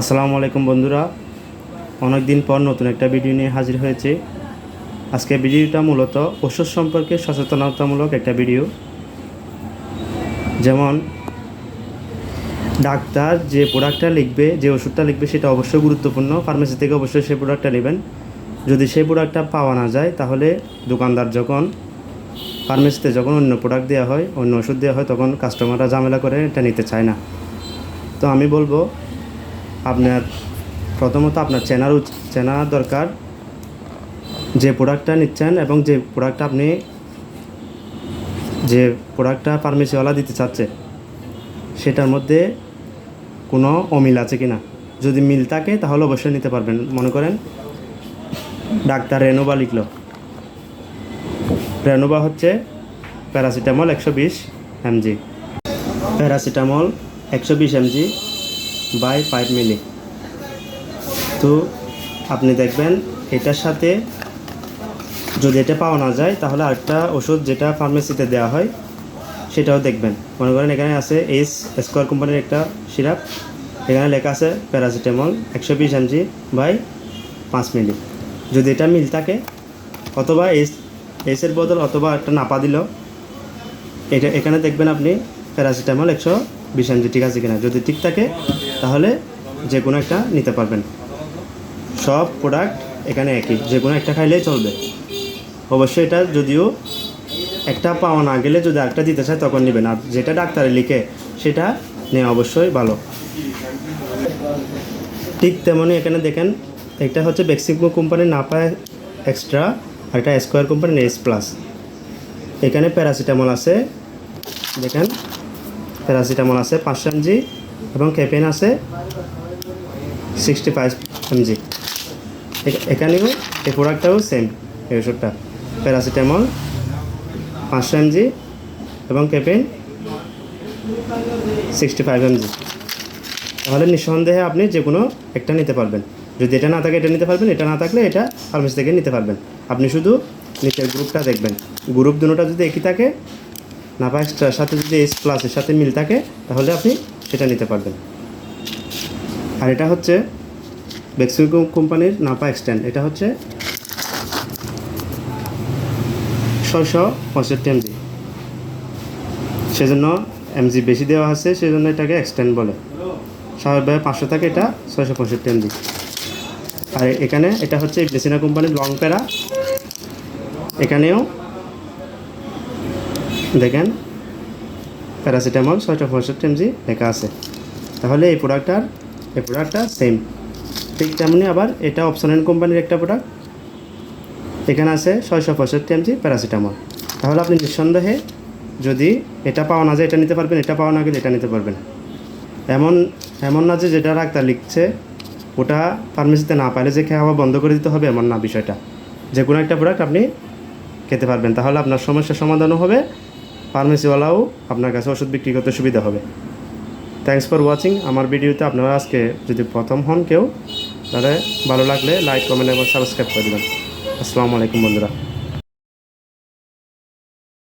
আসসালামু আলাইকুম বন্ধুরা। অনেক দিন পর নতুন একটা ভিডিও নিয়ে হাজির হয়েছে। আজকে ভিডিওটা মূলত ওষুধ সম্পর্কে সচেতনতামূলক একটা ভিডিও। যেমন, ডাক্তার যে প্রোডাক্টটা লিখবে, যে ওষুধটা লিখবে, সেটা অবশ্যই গুরুত্বপূর্ণ। ফার্মেসি থেকে অবশ্যই সেই প্রোডাক্টটা নেবেন। যদি সেই প্রোডাক্টটা পাওয়া না যায়, তাহলে দোকানদার যখন ফার্মেসিতে যখন অন্য প্রোডাক্ট দেওয়া হয়, অন্য ওষুধ দেওয়া হয়, তখন কাস্টমাররা ঝামেলা করে এটা নিতে চায় না। তো আমি বলব আপনার প্রথমত আপনার চেনার চেনা দরকার যে প্রোডাক্টটা নিচ্ছেন এবং যে প্রোডাক্টটা আপনি যে প্রোডাক্টটা ফার্মেসিওয়ালা দিতে চাচ্ছে, সেটার মধ্যে কোনো অমিল আছে কি না যদি মিল থাকে, তাহলে অবশ্যই নিতে পারবেন। মনে করেন, ডাক্তার রেনোভা লিখল রেনোভা হচ্ছে প্যারাসিটামল একশো বিশ এমজি। প্যারাসিটামল একশো বিশ এমজি। বাই ফাইভ মিলি তো আপনি দেখবেন এটার সাথে যদি এটা পাওয়া না যায়, তাহলে আরেকটা ওষুধ যেটা ফার্মেসিতে দেওয়া হয়, সেটাও দেখবেন। মনে করেন এখানে আছে এস স্কোয়ার কোম্পানির একটা সিরাপ। এখানে লেখা আছে প্যারাসিটামল একশো বিশ এমজি বাই পাঁচ মিলি যদি এটা মিল থাকে, অথবা এস এসের বদল অথবা একটা নাপা দিল, এটা এখানে দেখবেন আপনি প্যারাসিটামল একশো বিশ এমজি ঠিক আছে কিনা? যদি ঠিক থাকে তাহলে যে কোনো একটা নিতে পারবেন। সব প্রোডাক্ট এখানে একই, যে কোনো একটা খাইলেই চলবে। অবশ্যই এটা যদিও একটা পাওয়া না গেলে যদি একটা দিতে চায় তখন নেবেন। আর যেটা ডাক্তারে লিখে সেটা নেওয়া অবশ্যই ভালো। ঠিক তেমনই এখানে দেখেন, একটা হচ্ছে বেক্সিকো কোম্পানির নাপা এক্সট্রা আর একটা স্কোয়ার কোম্পানির এস প্লাস এখানে প্যারাসিটামল আছে, দেখেন প্যারাসিটামল আছে, পাঁচশো এমজি এবং ক্যাপেন আছে সিক্সটি ফাইভ এমজি এখানেও এই প্রোডাক্টটাও সেম এই ওষুধটা। প্যারাসিটামল পাঁচশো এমজি এবং ক্যাপেন সিক্সটি ফাইভ এমজি তাহলে নিঃসন্দেহে আপনি যে কোনো একটা নিতে পারবেন। যদি এটা না থাকে এটা নিতে পারবেন, এটা না থাকলে এটা ফার্মেসি থেকে নিতে পারবেন। আপনি শুধু নিচের গ্রুপটা দেখবেন। গ্রুপ দুটোটা যদি একই থাকে নাপা এক্সট্রার সাথে যদি এস প্লাসের সাথে মিল থাকে, তাহলে আপনি সেটা নিতে পারবেন। আর এটা হচ্ছে বেক্সিকো কোম্পানির নাপা এক্সটেন্ড এটা হচ্ছে ছয়শো পঁয়ষট্টি এমজি সেজন্য এমজি বেশি দেওয়া আছে, সেজন্য এটাকে এক্সটেন্ড বলে। স্বাভাবিকভাবে পাঁচশো থাকে এটা ছয়শো পঁয়ষট্টি এমজি আর এখানে এটা হচ্ছে ব্লেসিনা কোম্পানির লং প্যারা। এখানেও দেখেন প্যারাসিটামল ছয়শো পঁয়ষট্টি এমজি লেখা আছে। তাহলে এই প্রোডাক্টটার এই প্রোডাক্টটা সেম ঠিক তেমনি আবার এটা অপশনাল কোম্পানির একটা প্রোডাক্ট এখানে আছে ছয়শো পঁয়ষট্টি এমজি প্যারাসিটামল। তাহলে আপনি নিঃসন্দেহে যদি এটা পাওয়া না যায়, এটা নিতে পারবেন, এটা পাওয়া না গেলে এটা নিতে পারবেন এমন এমন না যে যেটা ডাক্তার লিখছে, ওটা ফার্মেসিতে না পাইলে যে খাওয়া বন্ধ করে দিতে হবে, এমন না বিষয়টা। যে কোনো একটা প্রোডাক্ট আপনি খেতে পারবেন। তাহলে আপনার সমস্যার সমাধানও হবে ফার্মেসিওয়ালাও আপনার কাছে ওষুধ বিক্রি করতে সুবিধা হবে। থ্যাংকস ফর ওয়াচিং আমার ভিডিওতে আপনারা আজকে যদি প্রথম হন কেউ, তাহলে ভালো লাগলে লাইক কমেন্ট এবং সাবস্ক্রাইব করে দেবেন। আসসালামু আলাইকুম বন্ধুরা।